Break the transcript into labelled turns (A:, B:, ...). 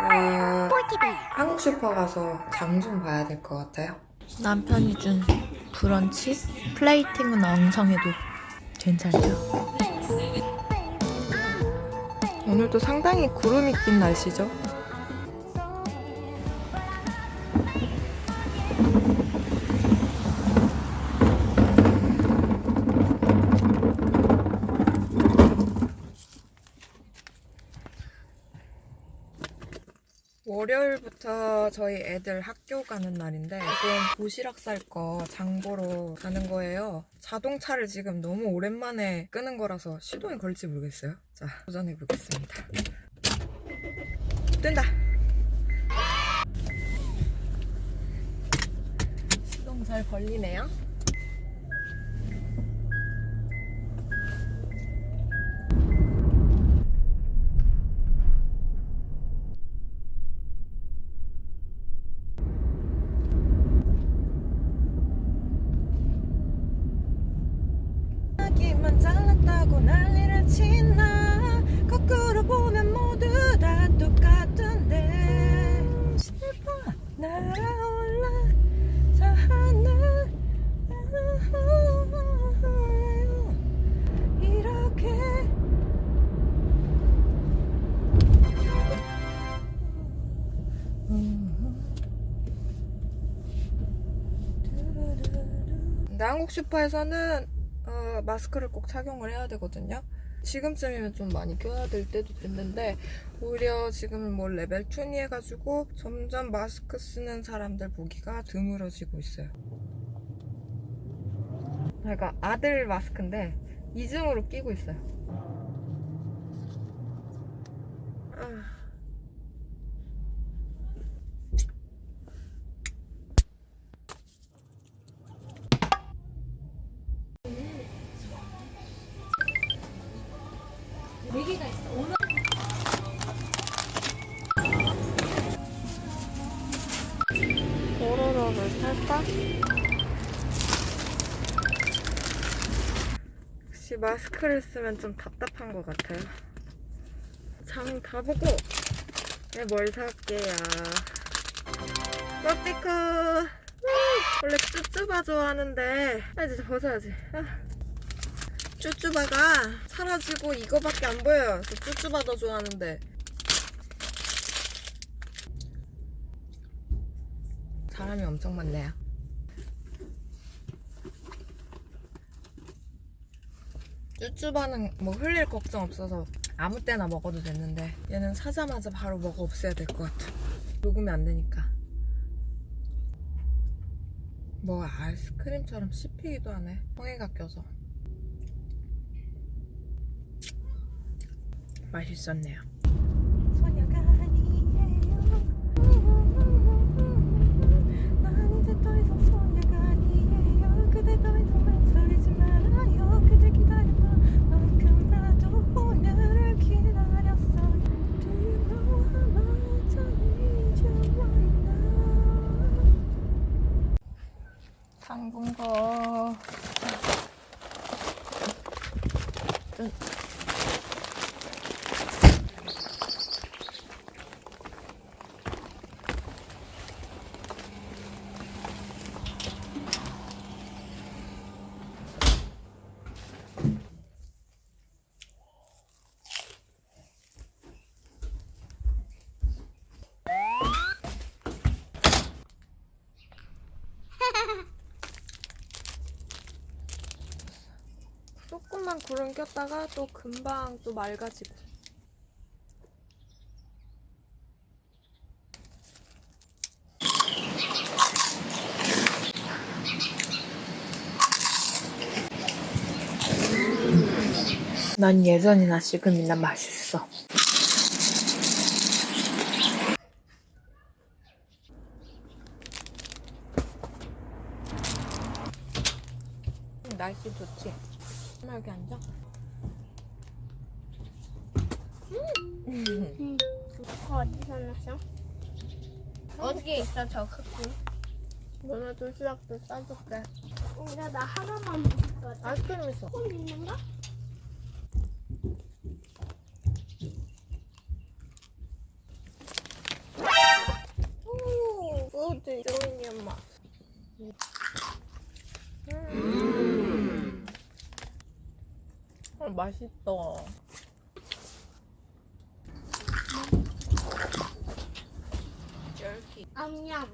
A: 어, 한국 슈퍼 가서 장 좀 봐야 될 것 같아요.
B: 남편이 준 브런치 플레이팅은 엉성해도 괜찮죠.
A: 오늘도 상당히 구름이 낀 날씨죠. 월요일부터 저희 애들 학교 가는 날인데 지금 도시락 쌀 거 장보러 가는 거예요. 자동차를 지금 너무 오랜만에 끄는 거라서 시동이 걸릴지 모르겠어요. 자, 도전해 보겠습니다. 뜬다. 시동 잘 걸리네요. 잘났다고 난리를 치나? 거꾸로 보면 모두 다 똑같은데. 슬퍼 날아올라 저 하늘. 이렇게. 한국 슈퍼에서는 어, 마스크를 꼭 착용을 해야 되거든요. 지금쯤이면 좀 많이 껴야 될 때도 됐는데 오히려 지금 뭐 레벨 2니 해가지고 점점 마스크 쓰는 사람들 보기가 드물어지고 있어요. 그러니까 아들 마스크인데 이중으로 끼고 있어요. 살까? 역시 마스크를 쓰면 좀 답답한 것 같아요. 장 다 보고 네, 뭘 살게요. 뽀삐코 원래 쭈쭈바 좋아하는데 아 이제 벗어야지. 아. 쭈쭈바가 사라지고 이거밖에 안 보여요. 저 쭈쭈바 더 좋아하는데 사람이 엄청 많네요. 쭈쭈바는 뭐 흘릴 걱정 없어서 아무 때나 먹어도 됐는데 얘는 사자마자 바로 먹어 없애야 될 것 같아. 녹으면 안 되니까. 뭐 아이스크림처럼 씹히기도 하네. 성에가 껴서. 맛있었네요. 소녀가 아니에요. 응. 조금만 구름 꼈다가 또 금방 또 맑아지고. 난 예전이나 지금이나 맛있어. 날씨 좋지? 엄마 여기 앉아.
C: 그거 어디서 났어? 어디에 있어 저 크기?
A: 너네 도시락도 싸줄게.
C: 근데 나 하나만 먹었거든.
A: 아이스크림 있어.
C: 콩 있는가?
A: 맛있지 조민이 엄마. 아, 맛있다.
C: 암냠.